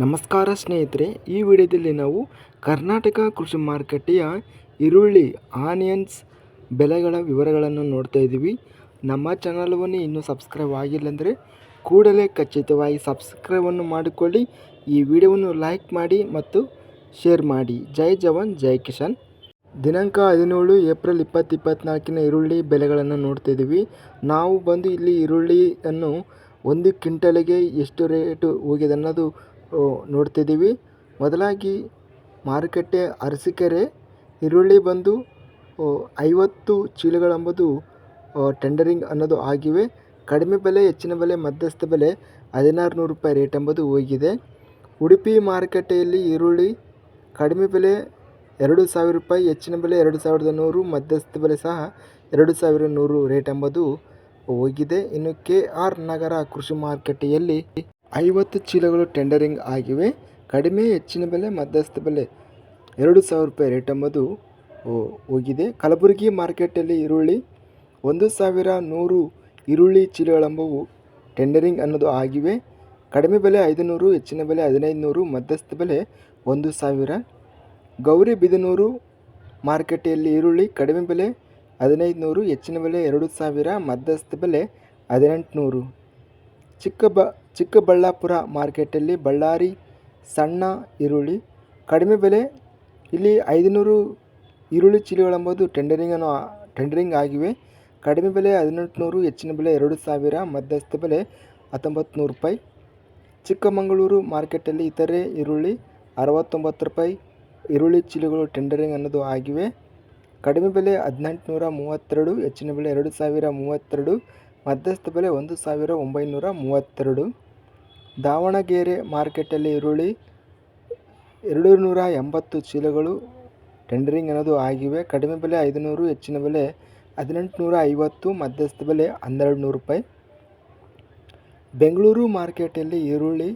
ನಮಸ್ಕಾರ ಸ್ನೇಹಿತರೆ, ಈ ವಿಡಿಯೋದಲ್ಲಿ ನಾವು ಕರ್ನಾಟಕ ಕೃಷಿ ಮಾರುಕಟ್ಟೆಯ ಈರುಳ್ಳಿ, ಆನಿಯನ್ಸ್ ಬೆಲೆಗಳ ವಿವರಗಳನ್ನು ನೋಡ್ತಾ ಇದ್ದೀವಿ. ನಮ್ಮ ಚಾನಲವನ್ನು ಇನ್ನೂ ಸಬ್ಸ್ಕ್ರೈಬ್ ಆಗಿಲ್ಲ ಅಂದರೆ ಕೂಡಲೇ ಖಚಿತವಾಗಿ ಸಬ್ಸ್ಕ್ರೈಬನ್ನು ಮಾಡಿಕೊಳ್ಳಿ. ಈ ವಿಡಿಯೋವನ್ನು ಲೈಕ್ ಮಾಡಿ ಮತ್ತು ಶೇರ್ ಮಾಡಿ. ಜೈ ಜವಾನ್, ಜೈ ಕಿಶನ್ ದಿನಾಂಕ ಹದಿನೇಳು ಏಪ್ರಿಲ್ ಇಪ್ಪತ್ತು ಇಪ್ಪತ್ತ್ನಾಲ್ಕಿನ ಈರುಳ್ಳಿ ಬೆಲೆಗಳನ್ನು ನೋಡ್ತಿದ್ದೀವಿ ನಾವು ಬಂದು ಇಲ್ಲಿ ಈರುಳ್ಳಿಯನ್ನು ಒಂದು ಕ್ವಿಂಟಲಿಗೆ ಎಷ್ಟು ರೇಟು ಹೋಗಿದೆ ಅನ್ನೋದು ನೋಡ್ತಿದ್ದೀವಿ. ಮೊದಲಾಗಿ ಮಾರುಕಟ್ಟೆ ಅರಸೀಕೆರೆ, ಈರುಳ್ಳಿ ಬಂದು ಐವತ್ತು ಚೀಲಗಳೆಂಬುದು ಟೆಂಡರಿಂಗ್ ಅನ್ನೋದು ಆಗಿವೆ. ಕಡಿಮೆ ಬೆಲೆ, ಹೆಚ್ಚಿನ ಬೆಲೆ, ಮಧ್ಯಸ್ಥ ಬೆಲೆ ಹದಿನಾರು ನೂರು ರೂಪಾಯಿ ರೇಟ್ ಎಂಬುದು ಹೋಗಿದೆ. ಉಡುಪಿ ಮಾರುಕಟ್ಟೆಯಲ್ಲಿ ಈರುಳ್ಳಿ ಕಡಿಮೆ ಬೆಲೆ ಎರಡು ಸಾವಿರ ರೂಪಾಯಿ, ಹೆಚ್ಚಿನ ಬೆಲೆ ಎರಡು ಸಾವಿರದ ನೂರು, ಮಧ್ಯಸ್ಥ ಬೆಲೆ ಸಹ ಎರಡು ಸಾವಿರ ನೂರು ರೇಟ್ ಎಂಬುದು ಹೋಗಿದೆ. ಇನ್ನು ಕೆ ಆರ್ ನಗರ ಕೃಷಿ ಮಾರುಕಟ್ಟೆಯಲ್ಲಿ ಐವತ್ತು ಚೀಲಗಳು ಟೆಂಡರಿಂಗ್ ಆಗಿವೆ. ಕಡಿಮೆ, ಹೆಚ್ಚಿನ ಬೆಲೆ, ಮಧ್ಯಸ್ಥ ಬೆಲೆ. ಎರಡು ಸಾವಿರ ರೂಪಾಯಿ ರೇಟ್ ಎಂಬುದು ಹೋಗಿದೆ. ಕಲಬುರಗಿ ಮಾರ್ಕೆಟಲ್ಲಿ ಈರುಳ್ಳಿ, ಒಂದು ಸಾವಿರ ನೂರು ಈರುಳ್ಳಿ ಚೀಲಗಳೆಂಬವು ಟೆಂಡರಿಂಗ್ ಅನ್ನೋದು ಆಗಿವೆ. ಕಡಿಮೆ ಬೆಲೆ ಐದುನೂರು, ಹೆಚ್ಚಿನ ಬೆಲೆ ಹದಿನೈದು ನೂರು ಮಧ್ಯಸ್ಥ ಬೆಲೆ ಒಂದು ಸಾವಿರ. ಗೌರಿ ಬಿದನೂರು ಮಾರುಕಟ್ಟೆಯಲ್ಲಿ ಈರುಳ್ಳಿ, ಕಡಿಮೆ ಬೆಲೆ ಹದಿನೈದು ನೂರು ಹೆಚ್ಚಿನ ಬೆಲೆ ಎರಡು ಸಾವಿರ, ಮಧ್ಯಸ್ಥ ಬೆಲೆ ಹದಿನೆಂಟುನೂರು. ಚಿಕ್ಕಬ, ಚಿಕ್ಕಬಳ್ಳಾಪುರ ಮಾರ್ಕೆಟಲ್ಲಿ ಬಳ್ಳಾರಿ ಸಣ್ಣ ಈರುಳ್ಳಿ. ಕಡಿಮೆ ಬೆಲೆ, ಇಲ್ಲಿ ಐದುನೂರು ಈರುಳ್ಳಿ ಚೀಲಗಳೆಂಬುದು ಟೆಂಡರಿಂಗನ್ನು ಟೆಂಡರಿಂಗ್ ಆಗಿವೆ. ಕಡಿಮೆ ಬೆಲೆ ಹದಿನೆಂಟುನೂರು, ಹೆಚ್ಚಿನ ಬೆಲೆ ಎರಡು ಸಾವಿರ, ಮಧ್ಯಸ್ಥ ಬೆಲೆ ಹತ್ತೊಂಬತ್ತು ನೂರು ರೂಪಾಯಿ. ಚಿಕ್ಕಮಗಳೂರು ಮಾರ್ಕೆಟಲ್ಲಿ ಇತರೆ ಈರುಳ್ಳಿ ಅರವತ್ತೊಂಬತ್ತು ರೂಪಾಯಿ. ಈರುಳ್ಳಿ ಚೀಲಗಳು ಟೆಂಡರಿಂಗ್ ಅನ್ನೋದು ಆಗಿವೆ. ಕಡಿಮೆ ಬೆಲೆ ಹದಿನೆಂಟುನೂರ ಮೂವತ್ತೆರಡು, ಹೆಚ್ಚಿನ ಬೆಲೆ ಎರಡು ಸಾವಿರ ಮೂವತ್ತೆರಡು. ಮಧ್ಯಸ್ಥ ಬೆಲೆ ಒಂದು ಸಾವಿರ ಒಂಬೈನೂರ ಮೂವತ್ತೆರಡು. ದಾವಣಗೆರೆ ಮಾರ್ಕೆಟಲ್ಲಿ ಈರುಳ್ಳಿ ಎರಡು ನೂರ ಎಂಬತ್ತು ಚೀಲಗಳು. ಟೆಂಡರಿಂಗ್ ಅನ್ನೋದು ಆಗಿವೆ. ಕಡಿಮೆ ಬೆಲೆ ಐದುನೂರು, ಹೆಚ್ಚಿನ ಬೆಲೆ ಹದಿನೆಂಟುನೂರ ಐವತ್ತು, ಮಧ್ಯಸ್ಥ ಬೆಲೆ ಹನ್ನೆರಡು ನೂರು ರೂಪಾಯಿ. ಬೆಂಗಳೂರು ಮಾರ್ಕೆಟಲ್ಲಿ ಈರುಳ್ಳಿ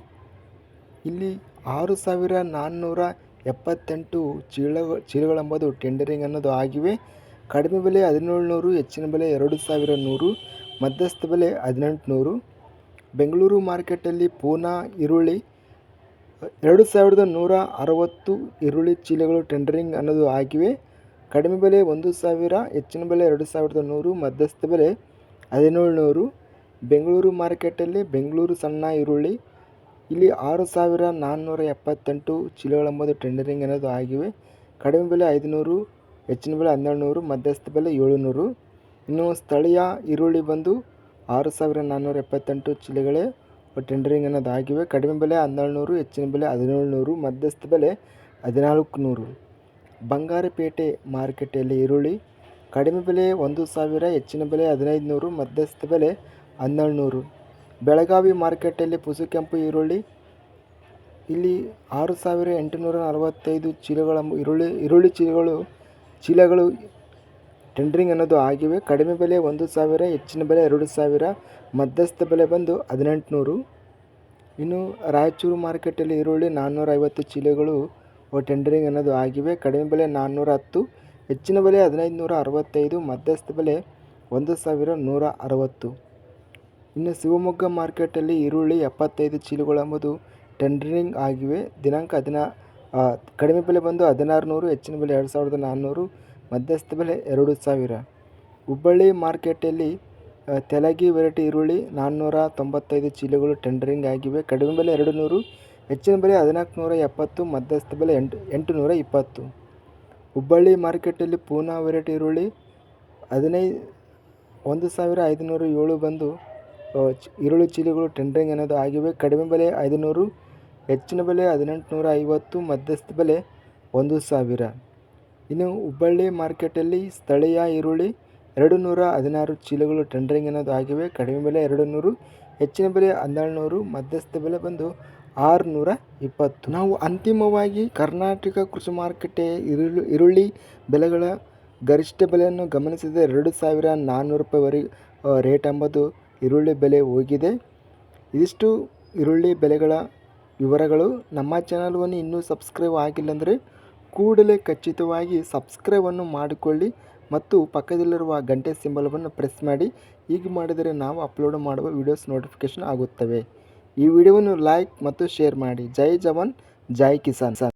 ಇಲ್ಲಿ ಆರು ಸಾವಿರ ನಾನ್ನೂರ ಎಪ್ಪತ್ತೆಂಟು ಚೀಲ ಚೀಲಗಳೆಂಬುದು ಟೆಂಡರಿಂಗ್ ಅನ್ನೋದು ಆಗಿವೆ. ಕಡಿಮೆ ಬೆಲೆ ಹದಿನೇಳು ನೂರು ಹೆಚ್ಚಿನ ಬೆಲೆ ಎರಡು ಸಾವಿರ ನೂರು. ಮಧ್ಯಸ್ಥ ಬೆಲೆ ಹದಿನೆಂಟುನೂರು. ಬೆಂಗಳೂರು ಮಾರ್ಕೆಟಲ್ಲಿ ಪೂನಾ ಈರುಳ್ಳಿ, ಎರಡು ಸಾವಿರದ ನೂರ ಅರವತ್ತು ಈರುಳ್ಳಿ ಚೀಲಗಳು ಟೆಂಡರಿಂಗ್ ಅನ್ನೋದು ಆಗಿವೆ. ಕಡಿಮೆ ಬೆಲೆ ಒಂದು ಸಾವಿರ, ಹೆಚ್ಚಿನ ಬೆಲೆ ಎರಡು ಸಾವಿರದ ನೂರು, ಮಧ್ಯಸ್ಥ ಬೆಲೆ ಹದಿನೇಳು ನೂರು ಬೆಂಗಳೂರು ಮಾರ್ಕೆಟಲ್ಲಿ ಬೆಂಗಳೂರು ಸಣ್ಣ ಈರುಳ್ಳಿ, ಇಲ್ಲಿ ಆರು ಸಾವಿರ ನಾನ್ನೂರ ಎಪ್ಪತ್ತೆಂಟು ಚೀಲಗಳೆಂಬುದು ಟೆಂಡರಿಂಗ್ ಅನ್ನೋದು ಆಗಿವೆ. ಕಡಿಮೆ ಬೆಲೆ ಐದುನೂರು, ಹೆಚ್ಚಿನ ಬೆಲೆ ಹನ್ನೆರಡು ನೂರು ಮಧ್ಯಸ್ಥ ಬೆಲೆ ಏಳುನೂರು. ಇನ್ನು ಸ್ಥಳೀಯ ಈರುಳ್ಳಿ ಬಂದು ಆರು ಸಾವಿರ ನಾನ್ನೂರ ಎಪ್ಪತ್ತೆಂಟು ಚೀಲಗಳೇ ಟೆಂಡರಿಂಗ್ ಅನ್ನೋದಾಗಿವೆ ಕಡಿಮೆ ಬೆಲೆ ಹನ್ನೆರಡು ನೂರು, ಹೆಚ್ಚಿನ ಬೆಲೆ ಹದಿನೇಳು ನೂರು, ಮಧ್ಯಸ್ಥ ಬೆಲೆ ಹದಿನಾಲ್ಕು ನೂರು. ಬಂಗಾರಪೇಟೆ ಮಾರುಕಟ್ಟೆಯಲ್ಲಿ ಈರುಳ್ಳಿ ಕಡಿಮೆ ಬೆಲೆ ಒಂದು ಸಾವಿರ, ಹೆಚ್ಚಿನ ಬೆಲೆ ಹದಿನೈದು ನೂರು, ಮಧ್ಯಸ್ಥ ಬೆಲೆ ಹನ್ನೆರಡು ನೂರು. ಬೆಳಗಾವಿ ಪುಸು ಕೆಂಪು ಈರುಳ್ಳಿ ಇಲ್ಲಿ ಆರು ಸಾವಿರ ಎಂಟುನೂರ ನಲವತ್ತೈದು ಚೀಲಗಳ ಈರುಳ್ಳಿ ಈರುಳ್ಳಿ ಚೀಲಗಳು ಚೀಲಗಳು ಟೆಂಡರಿಂಗ್ ಅನ್ನೋದು ಆಗಿವೆ. ಕಡಿಮೆ ಬೆಲೆ ಒಂದು ಸಾವಿರ, ಹೆಚ್ಚಿನ ಬೆಲೆ ಎರಡು ಸಾವಿರ, ಮಧ್ಯಸ್ಥ ಬೆಲೆ ಬಂದು ಹದಿನೆಂಟುನೂರು. ಇನ್ನು ರಾಯಚೂರು ಮಾರ್ಕೆಟಲ್ಲಿ ಈರುಳ್ಳಿ ನಾನ್ನೂರ ಐವತ್ತು ಚೀಲಗಳು ಟೆಂಡರಿಂಗ್ ಅನ್ನೋದು ಆಗಿವೆ. ಕಡಿಮೆ ಬೆಲೆ ನಾನ್ನೂರ ಹತ್ತು ಹೆಚ್ಚಿನ ಬೆಲೆ ಹದಿನೈದು ನೂರ ಅರವತ್ತೈದು ಮಧ್ಯಸ್ಥ ಬೆಲೆ ಒಂದು ಸಾವಿರ ನೂರ ಅರವತ್ತು ಇನ್ನು ಶಿವಮೊಗ್ಗ ಮಾರ್ಕೆಟಲ್ಲಿ ಈರುಳ್ಳಿ ಎಪ್ಪತ್ತೈದು ಚೀಲಗಳೆಂಬುದು ಟೆಂಡರಿಂಗ್ ಆಗಿವೆ. ದಿನಾಂಕ ಹದಿನಾ ಕಡಿಮೆ ಬೆಲೆ ಬಂದು ಹದಿನಾರು ನೂರು ಹೆಚ್ಚಿನ ಬೆಲೆ ಎರಡು ಸಾವಿರದ ನಾನ್ನೂರು. ಮಧ್ಯಸ್ಥ ಬೆಲೆ ಎರಡು ಸಾವಿರ. ಹುಬ್ಬಳ್ಳಿ ಮಾರ್ಕೆಟಲ್ಲಿ ತೆಲಗಿ ವೆರೈಟಿ ಈರುಳ್ಳಿ ನಾನ್ನೂರ ತೊಂಬತ್ತೈದು ಚೀಲಗಳು ಟೆಂಡರಿಂಗ್ ಆಗಿವೆ. ಕಡಿಮೆ ಬೆಲೆ ಎರಡು ನೂರು, ಹೆಚ್ಚಿನ ಬೆಲೆ ಹದಿನಾಲ್ಕು ನೂರ ಎಪ್ಪತ್ತು, ಮಧ್ಯಸ್ಥ ಬೆಲೆ ಎಂಟು ಎಂಟು ನೂರ ಇಪ್ಪತ್ತು. ಹುಬ್ಬಳ್ಳಿ ಮಾರ್ಕೆಟಲ್ಲಿ ಪೂನಾ ವೆರೈಟಿ ಈರುಳ್ಳಿ ಹದಿನೈದು ಒಂದು ಸಾವಿರ ಐದುನೂರು ಏಳು ಬಂದು ಈರುಳ್ಳಿ ಚೀಲಗಳು ಟೆಂಡರಿಂಗ್ ಅನ್ನೋದು ಆಗಿವೆ. ಕಡಿಮೆ ಬೆಲೆ ಐದುನೂರು, ಹೆಚ್ಚಿನ ಬೆಲೆ ಹದಿನೆಂಟುನೂರ ಐವತ್ತು, ಮಧ್ಯಸ್ಥ ಬೆಲೆ ಒಂದು ಸಾವಿರ. ಇನ್ನು ಹುಬ್ಬಳ್ಳಿ ಮಾರ್ಕೆಟಲ್ಲಿ ಸ್ಥಳೀಯ ಈರುಳ್ಳಿ ಎರಡು ನೂರ ಹದಿನಾರು ಚೀಲಗಳು ಟೆಂಡರಿಂಗ್ ಅನ್ನೋದು ಆಗಿವೆ. ಕಡಿಮೆ ಬೆಲೆ ಎರಡು ನೂರು ಹೆಚ್ಚಿನ ಬೆಲೆ ಹನ್ನೆರಡು ನೂರು ಮಧ್ಯಸ್ಥ ಬೆಲೆ ಬಂದು ಆರುನೂರ ಇಪ್ಪತ್ತು ನಾವು ಅಂತಿಮವಾಗಿ ಕರ್ನಾಟಕ ಕೃಷಿ ಮಾರುಕಟ್ಟೆ ಈರುಳ್ಳಿ ಈರುಳ್ಳಿ ಬೆಲೆಗಳ ಗರಿಷ್ಠ ಬೆಲೆಯನ್ನು ಗಮನಿಸಿದರೆ ಎರಡು ಸಾವಿರ ನಾನ್ನೂರು ರೂಪಾಯಿವರೆಗೆ ರೇಟ್ ಎಂಬುದು ಈರುಳ್ಳಿ ಬೆಲೆ ಹೋಗಿದೆ. ಇದಿಷ್ಟು ಈರುಳ್ಳಿ ಬೆಲೆಗಳ ವಿವರಗಳು. ನಮ್ಮ ಚಾನಲ್ವನ್ನು ಇನ್ನೂ ಸಬ್ಸ್ಕ್ರೈಬ್ ಆಗಿಲ್ಲ ಅಂದರೆ ಕೂಡಲೇ ಖಚಿತವಾಗಿ ಸಬ್ಸ್ಕ್ರೈಬನ್ನು ಮಾಡಿಕೊಳ್ಳಿ ಮತ್ತು ಪಕ್ಕದಲ್ಲಿರುವ ಗಂಟೆ ಸಿಂಬಲವನ್ನು ಪ್ರೆಸ್ ಮಾಡಿ. ಹೀಗೆ ಮಾಡಿದರೆ ನಾವು ಅಪ್ಲೋಡ್ ಮಾಡುವ ವಿಡಿಯೋಸ್ ನೋಟಿಫಿಕೇಷನ್ ಆಗುತ್ತವೆ. ಈ ವಿಡಿಯೋವನ್ನು ಲೈಕ್ ಮತ್ತು ಶೇರ್ ಮಾಡಿ. ಜೈ ಜವಾನ್, ಜೈ ಕಿಸಾನ್.